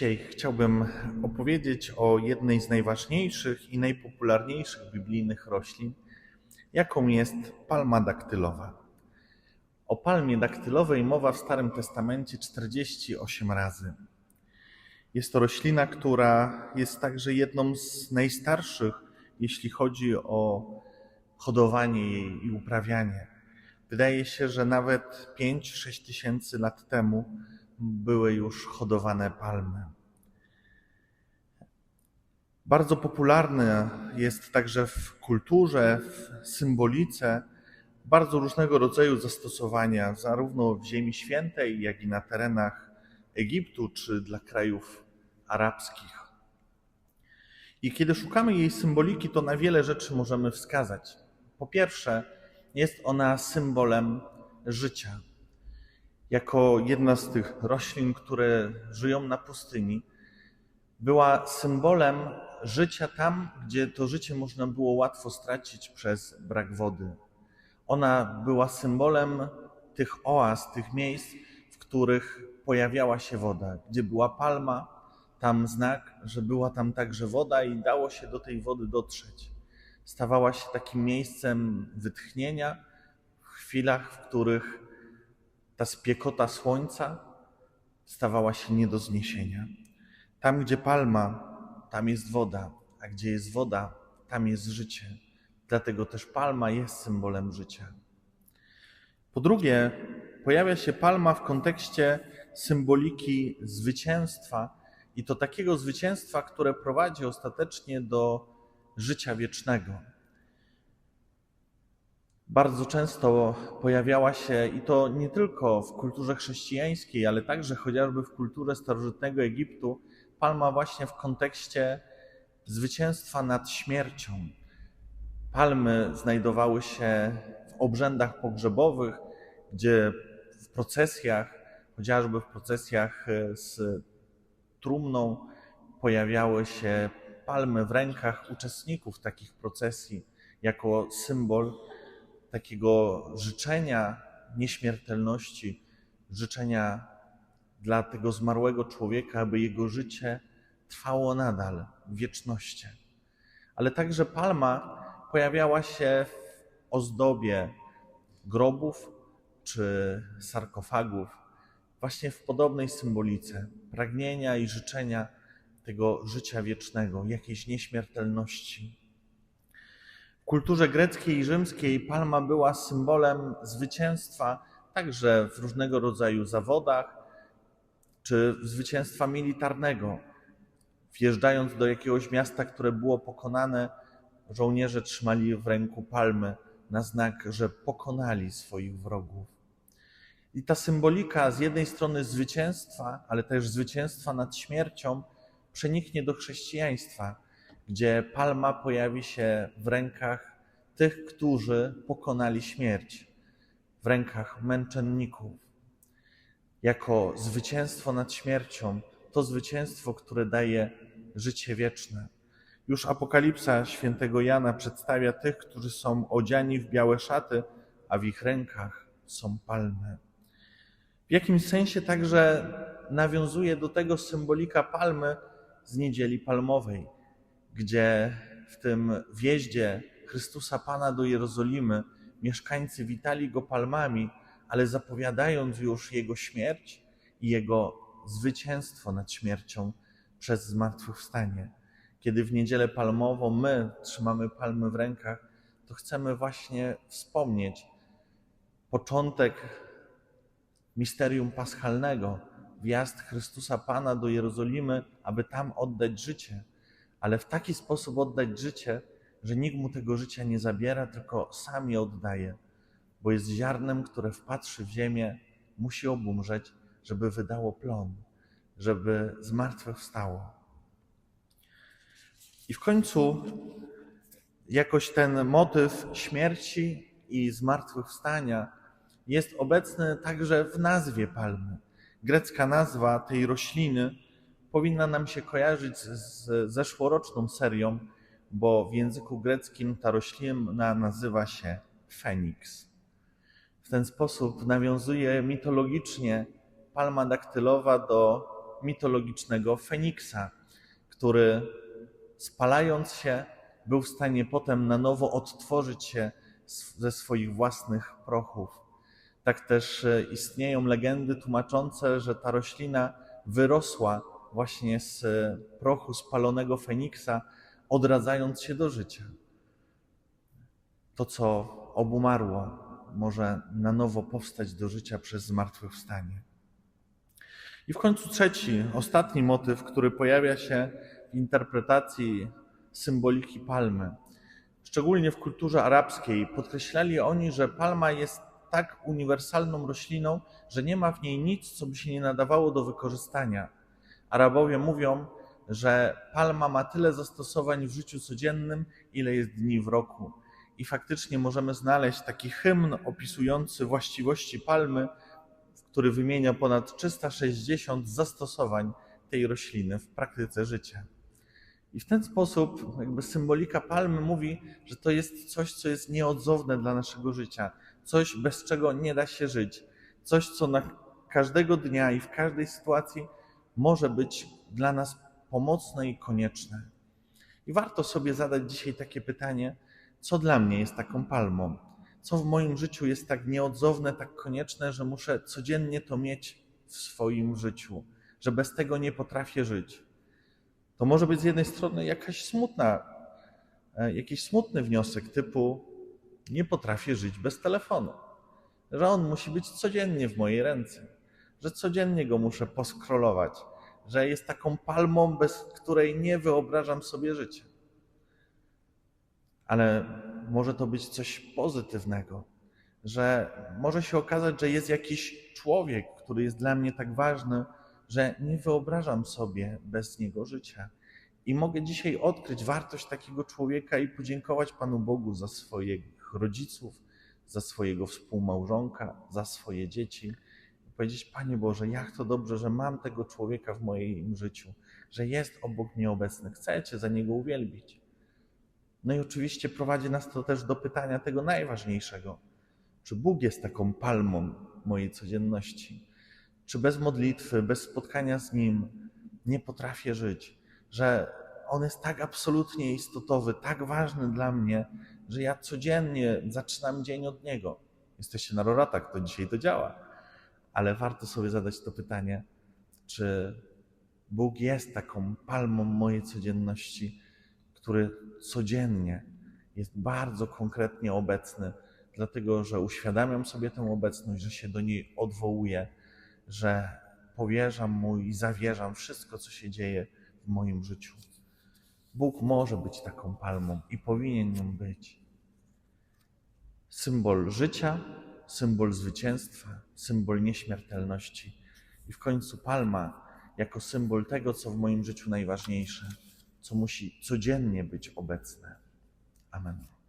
Dzisiaj chciałbym opowiedzieć o jednej z najważniejszych i najpopularniejszych biblijnych roślin, jaką jest palma daktylowa. O palmie daktylowej mowa w Starym Testamencie 48 razy. Jest to roślina, która jest także jedną z najstarszych, jeśli chodzi o hodowanie jej i uprawianie. Wydaje się, że nawet 5-6 tysięcy lat temu były już hodowane palmy. Bardzo popularne jest także w kulturze, w symbolice bardzo różnego rodzaju zastosowania, zarówno w Ziemi Świętej, jak i na terenach Egiptu czy dla krajów arabskich. I kiedy szukamy jej symboliki, to na wiele rzeczy możemy wskazać. Po pierwsze, jest ona symbolem życia jako jedna z tych roślin, które żyją na pustyni, była symbolem życia tam, gdzie to życie można było łatwo stracić przez brak wody. Ona była symbolem tych oaz, tych miejsc, w których pojawiała się woda. Gdzie była palma, tam znak, że była tam także woda i dało się do tej wody dotrzeć. Stawała się takim miejscem wytchnienia w chwilach, w których ta spiekota słońca stawała się nie do zniesienia. Tam, gdzie palma, tam jest woda, a gdzie jest woda, tam jest życie. Dlatego też palma jest symbolem życia. Po drugie, pojawia się palma w kontekście symboliki zwycięstwa i to takiego zwycięstwa, które prowadzi ostatecznie do życia wiecznego bardzo często pojawiała się i to nie tylko w kulturze chrześcijańskiej, ale także chociażby w kulturze starożytnego Egiptu, palma właśnie w kontekście zwycięstwa nad śmiercią. Palmy znajdowały się w obrzędach pogrzebowych, gdzie w procesjach, chociażby w procesjach e, z trumną, pojawiały się palmy w rękach uczestników takich procesji jako symbol takiego życzenia nieśmiertelności, życzenia dla tego zmarłego człowieka, aby jego życie trwało nadal w wieczności. Ale także palma pojawiała się w ozdobie grobów czy sarkofagów, właśnie w podobnej symbolice pragnienia i życzenia tego życia wiecznego, jakiejś nieśmiertelności kulturze greckiej i rzymskiej palma była symbolem zwycięstwa także w różnego rodzaju zawodach czy zwycięstwa militarnego. Wjeżdżając do jakiegoś miasta, które było pokonane, żołnierze trzymali w ręku palmy na znak, że pokonali swoich wrogów. I ta symbolika z jednej strony zwycięstwa, ale też zwycięstwa nad śmiercią przeniknie do chrześcijaństwa gdzie palma pojawi się w rękach tych, którzy pokonali śmierć, w rękach męczenników. Jako zwycięstwo nad śmiercią, to zwycięstwo, które daje życie wieczne. Już Apokalipsa świętego Jana przedstawia tych, którzy są odziani w białe szaty, a w ich rękach są palmy. W jakimś sensie także nawiązuje do tego symbolika palmy z niedzieli palmowej gdzie w tym wjeździe Chrystusa Pana do Jerozolimy mieszkańcy witali go palmami, ale zapowiadając już jego śmierć i jego zwycięstwo nad śmiercią przez zmartwychwstanie. Kiedy w niedzielę palmową my trzymamy palmy w rękach, to chcemy właśnie wspomnieć początek misterium paschalnego, wjazd Chrystusa Pana do Jerozolimy, aby tam oddać życie ale w taki sposób oddać życie, że nikt mu tego życia nie zabiera, tylko sam je oddaje, bo jest ziarnem, które wpatrzy w ziemię, musi obumrzeć, żeby wydało plon, żeby zmartwychwstało. I w końcu jakoś ten motyw śmierci i zmartwychwstania jest obecny także w nazwie palmy. Grecka nazwa tej rośliny powinna nam się kojarzyć z zeszłoroczną serią, bo w języku greckim ta roślina nazywa się Feniks. W ten sposób nawiązuje mitologicznie palma daktylowa do mitologicznego Feniksa, który spalając się był w stanie potem na nowo odtworzyć się ze swoich własnych prochów. Tak też e, istnieją legendy tłumaczące, że ta roślina wyrosła właśnie z prochu spalonego Feniksa, odradzając się do życia. To, co obumarło, może na nowo powstać do życia przez zmartwychwstanie. I w końcu trzeci, ostatni motyw, który pojawia się w interpretacji symboliki palmy. Szczególnie w kulturze arabskiej podkreślali oni, że palma jest tak uniwersalną rośliną, że nie ma w niej nic, co by się nie nadawało do wykorzystania. Arabowie mówią, że palma ma tyle zastosowań w życiu codziennym, ile jest dni w roku. I faktycznie możemy znaleźć taki hymn opisujący właściwości palmy, który wymienia ponad 360 zastosowań tej rośliny w praktyce życia. I w ten sposób jakby symbolika palmy mówi, że to jest coś, co jest nieodzowne dla naszego życia, coś, bez czego nie da się żyć, coś, co na każdego dnia i w każdej sytuacji może być dla nas pomocne i konieczne. I warto sobie zadać dzisiaj takie pytanie, co dla mnie jest taką palmą? Co w moim życiu jest tak nieodzowne, tak konieczne, że muszę codziennie to mieć w swoim życiu, że bez tego nie potrafię żyć? To może być z jednej strony jakaś smutna, e, jakiś smutny wniosek typu nie potrafię żyć bez telefonu, że on musi być codziennie w mojej ręce, że codziennie go muszę poskrolować, że jest taką palmą, bez której nie wyobrażam sobie życia. Ale może to być coś pozytywnego, że może się okazać, że jest jakiś człowiek, który jest dla mnie tak ważny, że nie wyobrażam sobie bez niego życia. I mogę dzisiaj odkryć wartość takiego człowieka i podziękować Panu Bogu za swoich rodziców, za swojego współmałżonka, za swoje dzieci. Powiedzieć, Panie Boże, jak to dobrze, że mam tego człowieka w moim życiu, że jest obok mnie obecny. Chcę Cię za niego uwielbić. No i oczywiście prowadzi nas to też do pytania tego najważniejszego. Czy Bóg jest taką palmą mojej codzienności? Czy bez modlitwy, bez spotkania z Nim nie potrafię żyć? Że On jest tak absolutnie istotowy, tak ważny dla mnie, że ja codziennie zaczynam dzień od Niego. Jesteście na roratach, to dzisiaj to działa. Ale warto sobie zadać to pytanie, czy Bóg jest taką palmą mojej codzienności, który codziennie jest bardzo konkretnie obecny, dlatego że uświadamiam sobie tę obecność, że się do niej odwołuję, że powierzam mu i zawierzam wszystko, co się dzieje w moim życiu. Bóg może być taką palmą i powinien nią być. Symbol życia, symbol zwycięstwa, symbol nieśmiertelności i w końcu palma jako symbol tego, co w moim życiu najważniejsze, co musi codziennie być obecne. Amen.